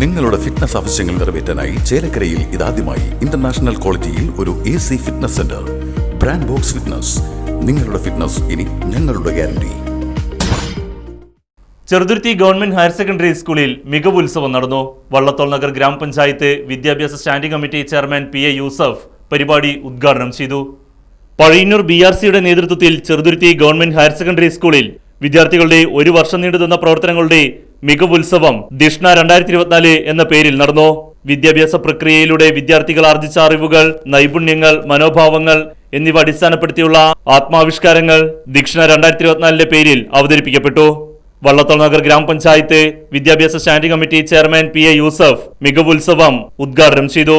നിങ്ങളുടെ ഫിറ്റ്നസ് ആവശ്യങ്ങൾ നിറവേറ്റാനായി ചേലക്കരയിൽ ഇതാദ്യമായി ഇന്റർനാഷണൽ ക്വാളിറ്റിയിൽ ഒരു A C fitness centre brand box fitness നിങ്ങളുടെ ഫിറ്റ്നസ് ഇനി ഞങ്ങളുടെ guarantee Cheruthuruthy government higher secondary സ്കൂളിൽ മികവ് ഉത്സവം നടന്നു. വള്ളത്തോൾ നഗർ ഗ്രാമപഞ്ചായത്ത് വിദ്യാഭ്യാസ standing committee chairman P A Yusuf പരിപാടി ഉദ്ഘാടനം ചെയ്തു. പഴയന്നൂർ ബി ആർ സിയുടെ നേതൃത്വത്തിൽ ചെറുതുരുത്തി ഗവൺമെന്റ് ഹയർ സെക്കൻഡറി സ്കൂളിൽ വിദ്യാർത്ഥികളുടെ ഒരു വർഷം നീണ്ടുതന്ന പ്രവർത്തനങ്ങളുടെ മികവ് ഉത്സവം ദിഷ്ണ രണ്ടായിരത്തി ഇരുപത്തിനാല് എന്ന പേരിൽ നടന്നു. വിദ്യാഭ്യാസ പ്രക്രിയയിലൂടെ വിദ്യാർത്ഥികൾ ആർജിച്ച അറിവുകൾ നൈപുണ്യങ്ങൾ മനോഭാവങ്ങൾ എന്നിവ അടിസ്ഥാനപ്പെടുത്തിയുള്ള ആത്മാവിഷ്കാരങ്ങൾ ദിക്ഷണ രണ്ടായിരത്തി ഇരുപത്തിനാലിന്റെ പേരിൽ അവതരിപ്പിക്കപ്പെട്ടു. വള്ളത്തോൾ നഗർ ഗ്രാമപഞ്ചായത്ത് വിദ്യാഭ്യാസ standing committee chairman P A Yusuf മികവ് ഉത്സവം ഉദ്ഘാടനം ചെയ്തു.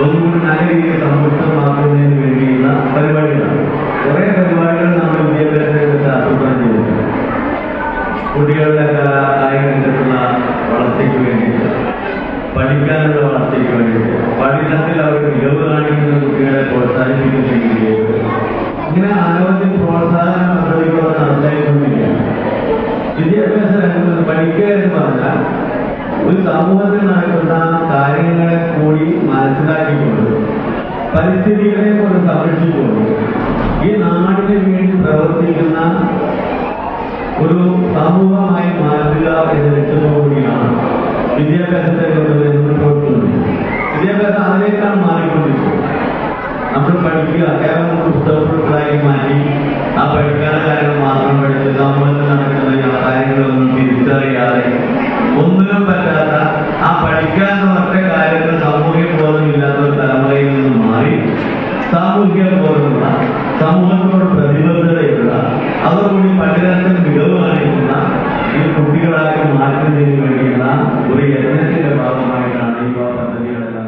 ഒന്നുകൂടി നല്ല രീതിയിൽ സമ്പുഷ്ടമാക്കുന്നതിന് വേണ്ടിയുള്ള പരിപാടികളാണ് കുറേ പരിപാടികൾ നമ്മൾ വിദ്യാഭ്യാസ രംഗത്ത് ആസൂത്രണം കുട്ടികളുടെ കലാ- വളർച്ചയ്ക്ക് വേണ്ടിയിട്ട് പഠിക്കാനുള്ള വളർച്ചയ്ക്ക് വേണ്ടിയിട്ട് പഠനത്തിൽ അവർ മികവ് കാണിക്കുന്ന കുട്ടികളെ പ്രോത്സാഹിപ്പിക്കുന്നതിന് വേണ്ടിയിട്ട് ഇങ്ങനെ അനവധി പ്രോത്സാഹന പദ്ധതികൾ നടത്തായിക്കൊണ്ടിരിക്കുകയാണ് വിദ്യാഭ്യാസ രംഗത്ത് സമൂഹത്തിൽ നടക്കുന്ന കാര്യങ്ങളെ കൂടി മനസ്സിലാക്കിക്കൊണ്ട് പരിസ്ഥിതികളെ കൊണ്ട് സംരക്ഷിച്ചുകൊണ്ട് ഈ നാടിന് വേണ്ടി പ്രവർത്തിക്കുന്ന ഒരു സമൂഹമായി മാറ്റുക എന്ന ലക്ഷ്യത്തോടുകൂടിയാണ് വിദ്യാഭ്യാസത്തെ കൊണ്ടുവരുന്നത് വിദ്യാഭ്യാസം അതിലേക്കാണ് മാറിക്കൊണ്ടിരിക്കുന്നത് നമ്മൾ പഠിക്കുക കേവലം പുസ്തകങ്ങളായി സാമൂഹിക ബോധമുള്ള സമൂഹത്തോട് പ്രതിബദ്ധതയുള്ള അതോടുകൂടി പഠനത്തിൽ മികവ് കാണിക്കുന്ന ഈ കുട്ടികളാക്കി മാറ്റുന്നതിന് വേണ്ടിയുള്ള ഒരു യജ്ഞത്തിന്റെ ഭാഗമായിട്ടാണ് ഈ പദ്ധതികളെല്ലാം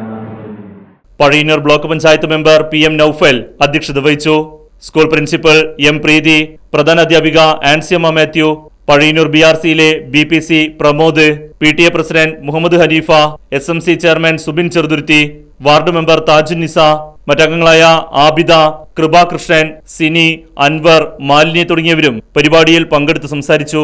Pazhayannur block panchayat member P M Noufal അധ്യക്ഷത വഹിച്ചു. സ്കൂൾ പ്രിൻസിപ്പൽ എം പ്രീതി പ്രധാന അധ്യാപിക ആൻസിയമ്മ മാത്യു പഴയന്നൂർ ബി ആർ സിയിലെ B P C Pramod P T A president Muhammad Haneefa S M C chairman Subin Cheruthuruthy ward member Thajun Nisa മറ്റംഗങ്ങളായ Abida Kripakrishnan Sini Anwar Malini തുടങ്ങിയവരും പരിപാടിയിൽ പങ്കെടുത്ത് സംസാരിച്ചു.